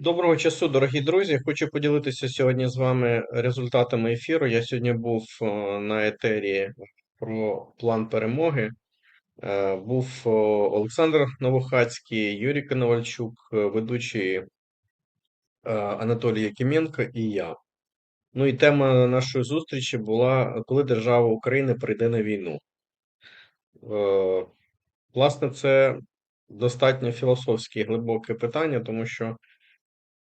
Доброго часу, дорогі друзі. Хочу поділитися сьогодні з вами результатами ефіру. Я сьогодні був е, на етері про план перемоги. Е, Був е, Олександр Новохацький, Юрій Коновальчук, ведучий е, Анатолій Якименко і я. Ну і тема нашої зустрічі була, коли держава України прийде на війну. Власне, це достатньо філософське і глибоке питання, тому що.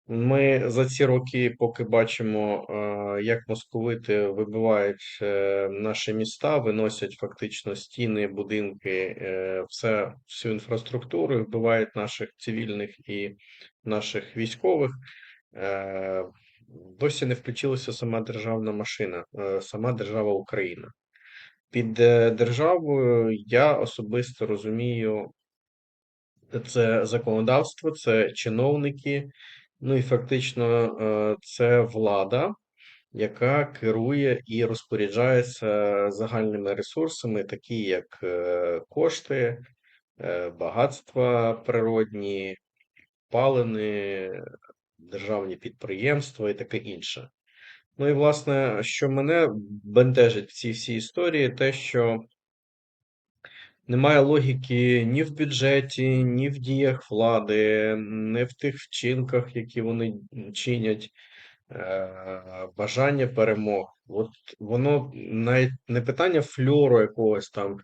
Ми за ці роки поки бачимо, е, як московити вибивають е, наші міста, виносять фактично стіни, будинки, е, все, всю інфраструктуру, вбивають наших цивільних і наших військових. Досі не включилася сама державна машина, сама держава Україна. Під державою я особисто розумію це законодавство, це чиновники. Ну і фактично е, це влада, яка керує і розпоряджається загальними ресурсами, такі як е, кошти, е, багатства природні, палини, державні підприємства і таке інше. Ну і власне, що мене бентежить в цій всій історії, те, що немає логіки ні в бюджеті, ні в діях влади, не в тих вчинках, які вони чинять. Е, бажання перемог. От воно навіть не питання фльору якогось там,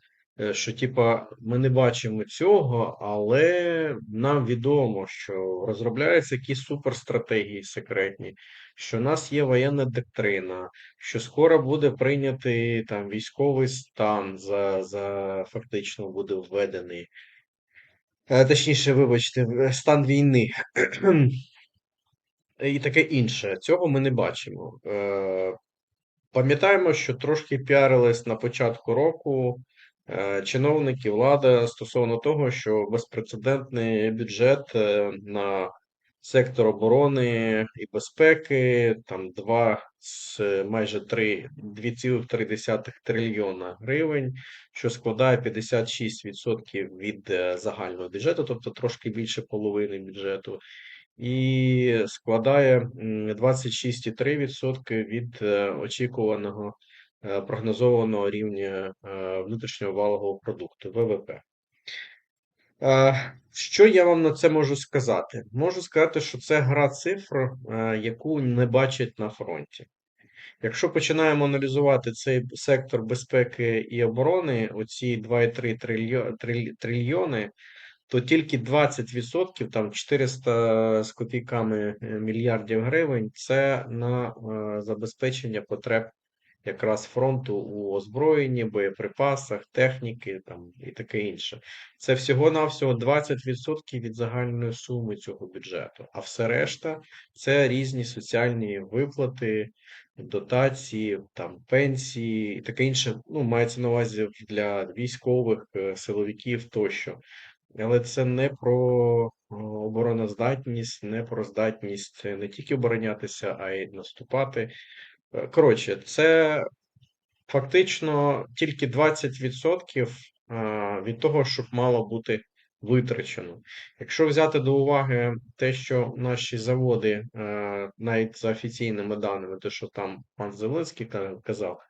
що типа ми не бачимо цього, але нам відомо, що розробляються якісь суперстратегії секретні, що в нас є воєнна доктрина, що скоро буде прийнятий там військовий стан за, за фактично буде введений. Е, Точніше, вибачте, стан війни. і таке інше. Цього ми не бачимо. Е, Пам'ятаємо, що трошки піарились на початку року е, чиновники, влада стосовно того, що безпрецедентний бюджет е, на сектор оборони і безпеки, там 2 з майже 3, 2,3 трильйона гривень, що складає 56% від е, загального бюджету, тобто трошки більше половини бюджету. І складає м, 26,3% від е, очікуваного е, прогнозованого рівня е, внутрішнього валового продукту ВВП. Е, Що я вам на це можу сказати? Можу сказати, що це гра цифр, е, яку не бачать на фронті. Якщо починаємо аналізувати цей сектор безпеки і оборони, оці 2,3 трильйони, то тільки 20%, там 400 з копійками е, мільярдів гривень, це на е, забезпечення потреб якраз фронту у озброєнні, боєприпасах, техніки там і таке інше. Це всього-навсього 20% від загальної суми цього бюджету. А все решта це різні соціальні виплати, дотації, там пенсії і таке інше. Ну, мається на увазі для військових, е, силовиків тощо. Але це не про обороноздатність, не про здатність не тільки оборонятися, а й наступати. Е, Коротше, це фактично тільки 20% від того, щоб мало бути витрачено. Якщо взяти до уваги те, що наші заводи, е, навіть за офіційними даними, те, що там пан Зеленський ка- казав,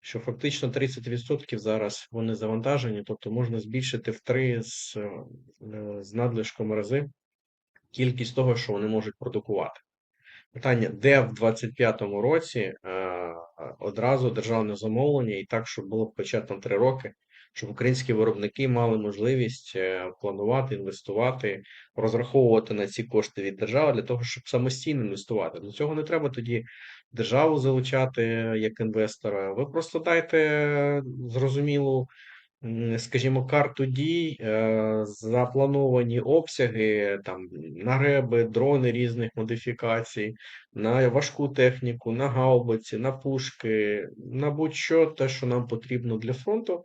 що фактично 30% зараз вони завантажені, тобто можна збільшити в три з, е, з надлишком рази кількість того, що вони можуть продукувати. Питання, де в 25-му році е, одразу державне замовлення, і так, щоб було хоча там три роки, щоб українські виробники мали можливість е, планувати, інвестувати, розраховувати на ці кошти від держави для того, щоб самостійно інвестувати. До цього не треба тоді державу залучати як інвестора. Ви просто дайте е, зрозумілу скажімо, карту дій, е, заплановані обсяги, там нагреби, дрони різних модифікацій, на важку техніку, на гаубиці, на пушки, на будь-що те, що нам потрібно для фронту.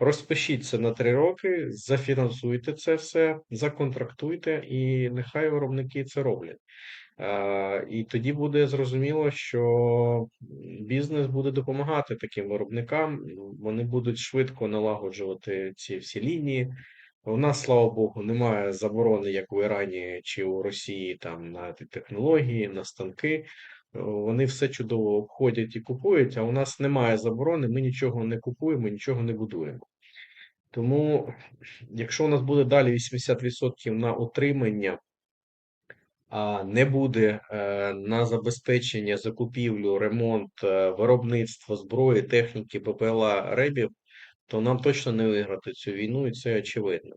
Розпишіть це на три роки, зафінансуйте це все, законтрактуйте, і нехай виробники це роблять. Е, І тоді буде зрозуміло, що бізнес буде допомагати таким виробникам. Вони будуть швидко налагоджувати ці всі лінії, У нас, слава Богу, немає заборони, як у Ірані чи у Росії, там на технології, на станки. Вони все чудово обходять і купують, а у нас немає заборони, ми нічого не купуємо, нічого не будуємо. Тому, якщо у нас буде далі 80% на утримання, а не буде е, на забезпечення, закупівлю, ремонт, е, виробництво зброї, техніки, БПЛА, РЕБів, то нам точно не виграти цю війну, і це очевидно.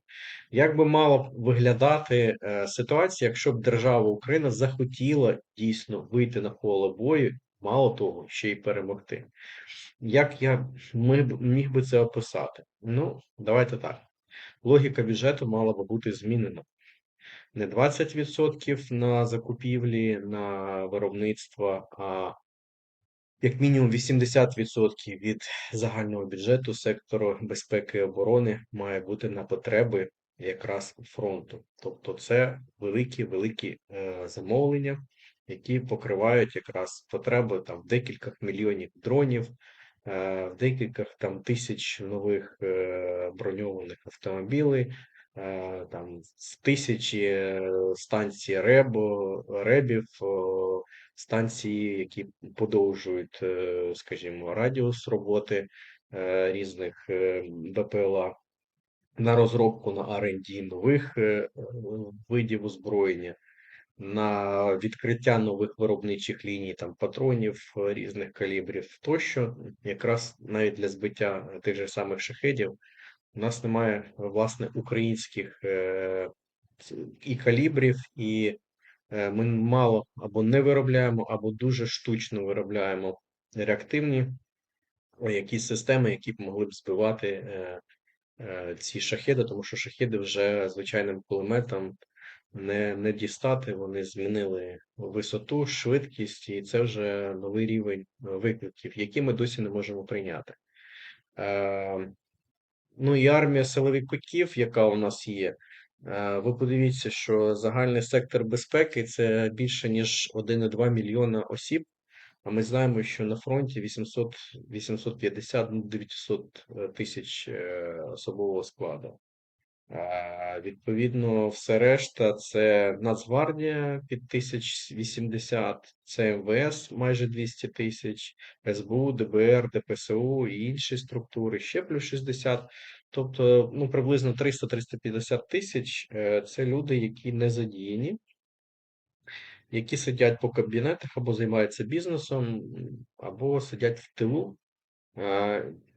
Як би мала б виглядати е, ситуація, якщо б держава Україна захотіла дійсно вийти на поле бою, мало того, ще й перемогти? Як я міг би це описати? Ну, давайте так. Логіка бюджету мала би бути змінена. Не 20% на закупівлі, на виробництво, а як мінімум 80% від загального бюджету сектору безпеки і оборони має бути на потреби якраз фронту. Тобто це великі великі е, замовлення, які покривають якраз потреби там в декількох мільйонів дронів, е, в декількох там тисяч нових е, броньованих автомобілей. Е, Там в тисячі е, станцій РЕБ, РЕБів, станції, які подовжують, е, скажімо, радіус роботи різних БПЛА, на розробку на R&D нових видів озброєння, на відкриття нових виробничих ліній, там патронів різних калібрів тощо, якраз навіть для збиття тих же самих шахедів, у нас немає власне українських е, і калібрів, і Е, Ми мало або не виробляємо, або дуже штучно виробляємо реактивні е, якісь системи, які б могли б збивати е, е, ці шахеди, тому що шахеди вже звичайним кулеметом не, не дістати. Вони змінили висоту, швидкість, і це вже новий рівень е, викликів, які ми досі не можемо прийняти. Ну і армія силовиків, яка у нас є. Е, Ви подивіться, що загальний сектор безпеки це більше ніж 1,2 мільйона осіб. А ми знаємо, що на фронті 800, 850, ну, 900 тисяч е, особового складу. Відповідно, все решта це Нацгвардія під 1080, це МВС майже 200 тисяч, СБУ, ДБР, ДПСУ і інші структури ще плюс 60. Тобто, ну, приблизно 300-350 тисяч е, це люди, які не задіяні, які сидять по кабінетах або займаються бізнесом, або сидять в тилу.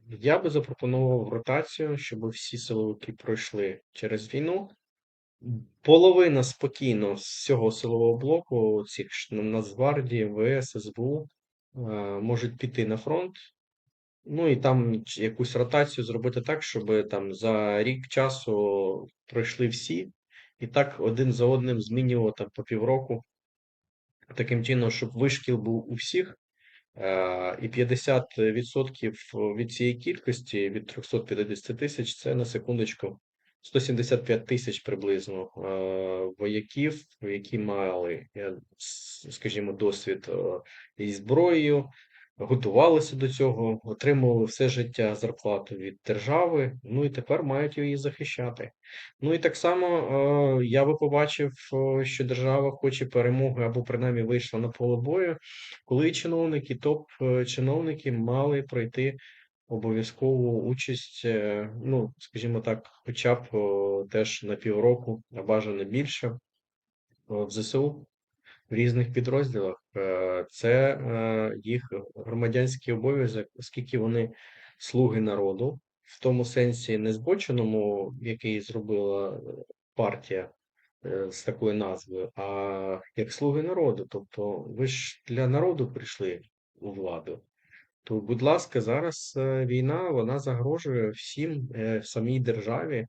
Я би запропонував ротацію, щоб всі силовики пройшли через війну. Половина спокійно з цього силового блоку, цих Нацгвардії, ВС, СБУ, е, можуть піти на фронт. Ну і там якусь ротацію зробити так, щоб там за рік часу пройшли всі, і так один за одним змінювало по півроку, таким чином, щоб вишкіл був у всіх. Е, І 50% від цієї кількості, від 350 тисяч, це на секундочку 175 тисяч приблизно е, вояків, які мали, скажімо, досвід е, із зброєю, готувалися до цього, отримували все життя зарплату від держави, ну і тепер мають її захищати. Ну і так само е, я би побачив, е, що держава хоче перемоги або принаймні вийшла на поле бою коли чиновники, топ-чиновники мали пройти обов'язкову участь, е, ну, скажімо так, хоча б о, теж на півроку, а бажано більше, в ЗСУ в різних підрозділах. Е, Це е, їх громадянський обов'язок, оскільки вони слуги народу, в тому сенсі не збоченому, який зробила партія е, з такою назвою, а як слуги народу. Тобто ви ж для народу прийшли у владу. То, будь ласка, зараз війна вона загрожує всім самій державі.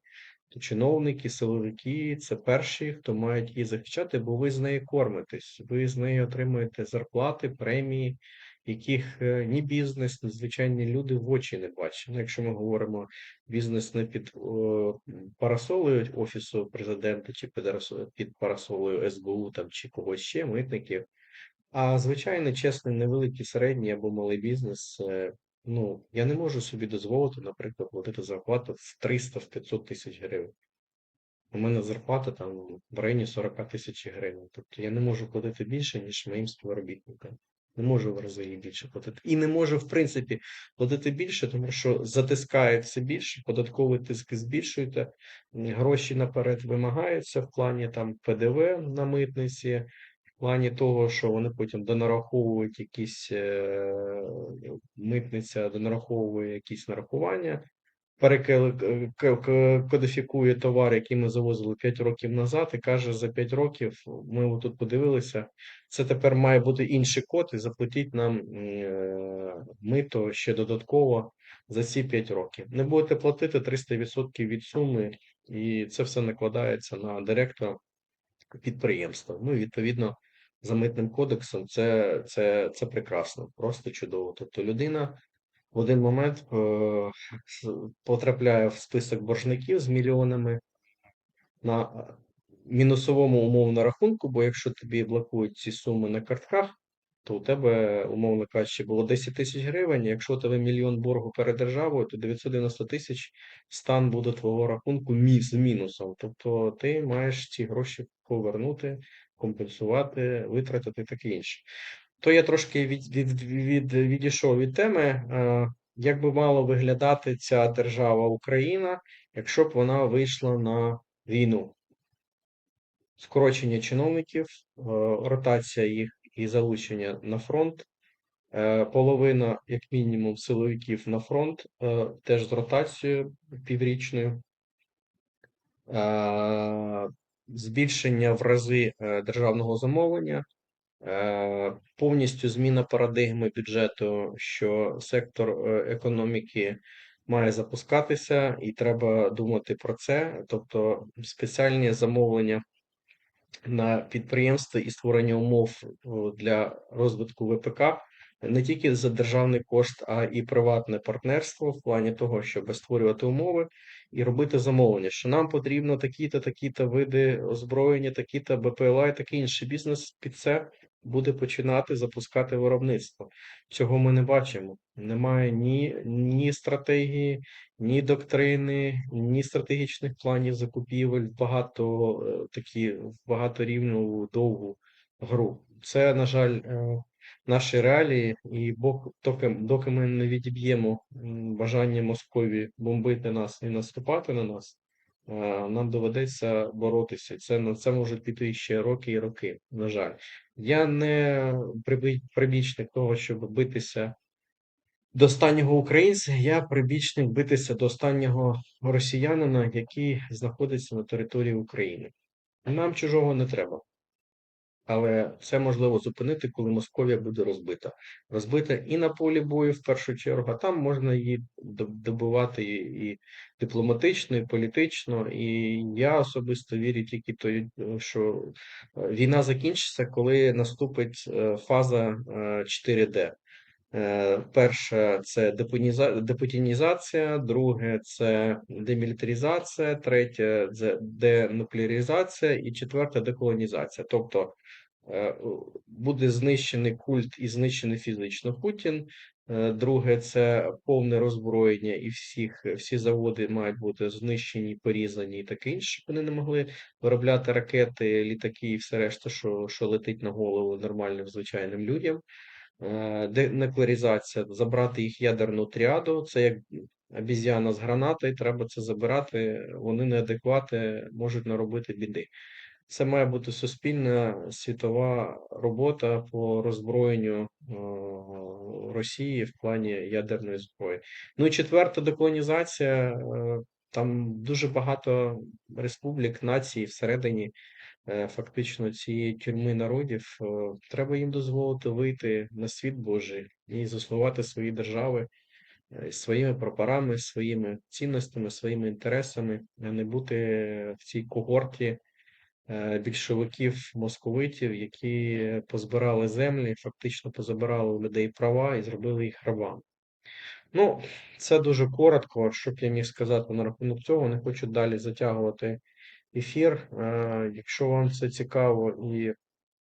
Чиновники, силовики це перші, хто мають її захищати, бо ви з неї кормитесь, ви з неї отримуєте зарплати, премії, яких е, ні бізнес, ні звичайні люди в очі не бачать. Ну, якщо ми говоримо бізнес не під о, парасолею офісу президента чи під під парасолею СБУ там чи когось ще, митників. А звичайно, чесний, невеликий середній або малий бізнес, ну, я не можу собі дозволити, наприклад, платити зарплату в 300-500 тисяч гривень. У мене зарплата там в районі 40 тисяч гривень. Тобто я не можу платити більше, ніж моїм співробітникам. Не можу в рази більше платити. І не можу, в принципі, платити більше, тому що затискають все більше, податковий тиск збільшуєте, гроші наперед вимагаються в плані там ПДВ на митниці, плані того, що вони потім донараховують якісь е, митниця донараховує якісь нарахування перекодифікує товар, який ми завозили 5 років назад, і каже, за 5 років ми тут подивилися, це тепер має бути інший код, і заплатіть нам е, мито ще додатково за ці 5 років. Не будете платити 300% від суми, і це все накладається на директора підприємства. Ну відповідно. За митним кодексом це, це, це прекрасно, просто чудово. Тобто людина в один момент е, потрапляє в список боржників з мільйонами на мінусовому умовно рахунку, бо якщо тобі блокують ці суми на картках, то у тебе, умовно кажучи, було 10 тисяч гривень. Якщо у тебе мільйон боргу перед державою, то 990 тисяч стан буде твого рахунку з мінусом. Тобто ти маєш ці гроші повернути, компенсувати, витратити таке інше. То я трошки від, від, від, відійшов від теми. Е, Як би мала виглядати ця держава Україна, якщо б вона вийшла на війну? Скорочення чиновників, е, ротація їх і залучення на фронт, е, половина, як мінімум, силовиків на фронт, теж з ротацією піврічною, збільшення в рази е, державного замовлення. Е, Повністю зміна парадигми бюджету, що сектор е, економіки має запускатися, і треба думати про це. Тобто спеціальні замовлення на підприємства і створення умов для розвитку ВПК не тільки за державний кошт, а і приватне партнерство в плані того, щоб створювати умови і робити замовлення, що нам потрібно такі-то, такі-то види озброєння, такі-то БПЛА і такий інший бізнес під це буде починати запускати виробництво. Цього ми не бачимо. Немає ні, ні стратегії, ні доктрини, ні стратегічних планів закупівель, багато е, такі багаторівну довгу гру. Це, на жаль, е, наші реалії, і Бог, доки, доки ми не відіб'ємо бажання Московії бомбити нас і наступати на нас, нам доведеться боротися. Це на це можуть піти ще роки і роки. На жаль, я не прибічник того, щоб битися до останнього українця, я прибічник битися до останнього росіянина, який знаходиться на території України. Нам чужого не треба. Але це можливо зупинити, коли Московія буде розбита. Розбита і на полі бою, в першу чергу, а там можна її доб- добивати і, дипломатично, і політично. І я особисто вірю тільки той, що е, війна закінчиться, коли наступить е, фаза е, 4D. Е, Перше це депутінізація, друге це демілітаризація, третє це денуклеаризація і четверте деколонізація. Тобто е, буде знищений культ і знищений фізично Путін. Е, Друге це повне роззброєння, і всіх всі заводи мають бути знищені, порізані і таке інше. щоб Вони не могли виробляти ракети, літаки і все решта, що, що летить на голову нормальним звичайним людям. Е, денуклеаризація, забрати їх ядерну тріаду, це як обіз'яна з гранатою, треба це забирати, вони неадеквати, можуть наробити біди. Це має бути суспільна світова робота по роззброєнню е, Росії в плані ядерної зброї. Ну і четверта деколонізація. е, Там дуже багато республік, націй всередині фактично цієї тюрми народів. Е, Треба їм дозволити вийти на світ Божий і заснувати свої держави е, своїми прапорами, своїми цінностями, своїми інтересами, а не бути в цій когорті е, більшовиків, московитів, які позбирали землі, фактично позабирали у людей права і зробили їх рабами. Ну, це дуже коротко, що б я міг сказати на рахунок цього. Не хочу далі затягувати ефір. Е, Якщо вам це цікаво і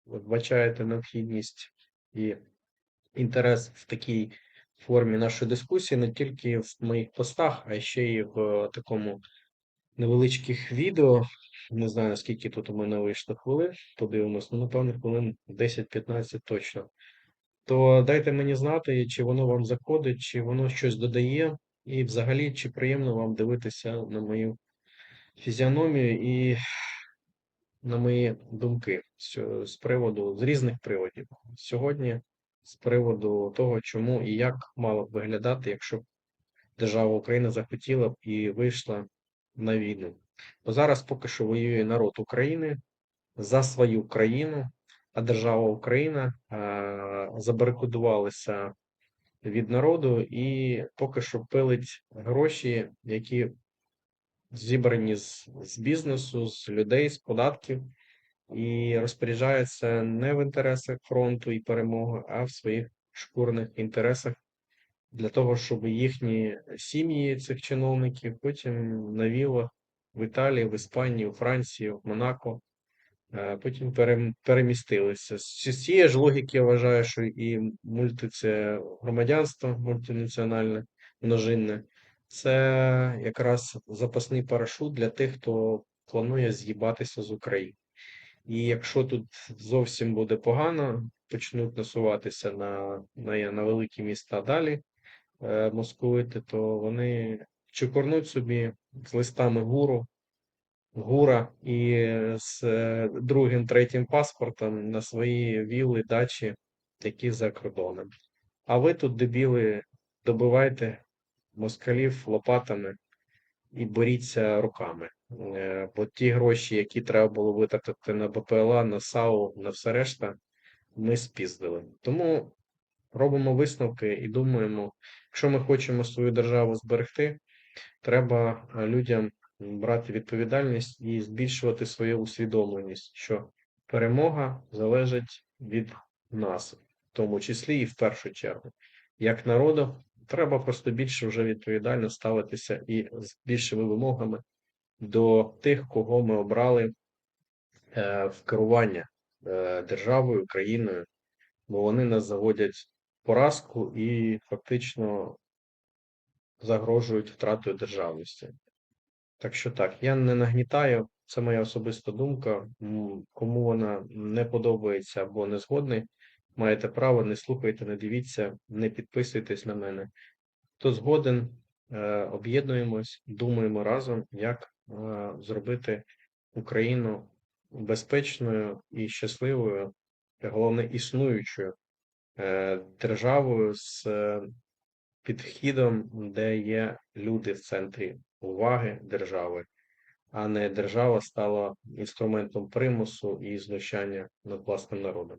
вбачаєте необхідність і інтерес в такій формі нашої дискусії, не тільки в моїх постах, а ще й в такому невеличких відео. Не знаю, наскільки тут у мене вийшло хвилин. Подивимось, ну, напевно, хвилин 10-15 точно. То дайте мені знати, чи воно вам заходить, чи воно щось додає, і взагалі, чи приємно вам дивитися на мою фізіономію і на мої думки з приводу з різних приводів. Сьогодні з приводу того, чому і як мало б виглядати, якщо б держава Україна захотіла б і вийшла на війну. Бо зараз поки що воює народ України за свою країну, а держава Україна забарикадувалася від народу і поки що пилить гроші, які зібрані з, з бізнесу, з людей, з податків, і розпоряджається не в інтересах фронту і перемоги, а в своїх шкурних інтересах для того, щоб їхні сім'ї цих чиновників потім на вілах в Італії, в Іспанії, у Франції, в Монако. е, Потім перемістилися. З цієї ж логіки я вважаю, що і мульти це громадянство мультинаціональне, множинне, це якраз запасний парашут для тих, хто планує з'їбатися з України. І якщо тут зовсім буде погано, почнуть насуватися на, на, на великі міста далі, е, московити, то вони чукорнуть собі з листами гуру, гура і з е, другим, третім паспортом на свої вілли, дачі, які за кордоном. А ви тут, дебіли, добивайте москалів лопатами і боріться руками. Е, Бо ті гроші, які треба було витратити на БПЛА, на САУ, на все решта, ми спіздили. Тому робимо висновки і думаємо, якщо ми хочемо свою державу зберегти, треба е, людям брати відповідальність і збільшувати свою усвідомленість, що перемога залежить від нас, в тому числі і в першу чергу. Як народу, треба просто більше вже відповідально ставитися і з більшими вимогами до тих, кого ми обрали е, в керування е, державою, країною, бо вони нас заводять в поразку і фактично загрожують втратою державності. Так що так, я не нагнітаю, це моя особиста думка. Кому вона не подобається або не згодний, маєте право, не слухайте, не дивіться, не підписуйтесь на мене. Хто згоден, е, об'єднуємось, думаємо разом, як е, зробити Україну безпечною і щасливою, головне існуючою е, державою з підхідом, де є люди в центрі уваги держави, а не держава стала інструментом примусу і знущання над власним народом.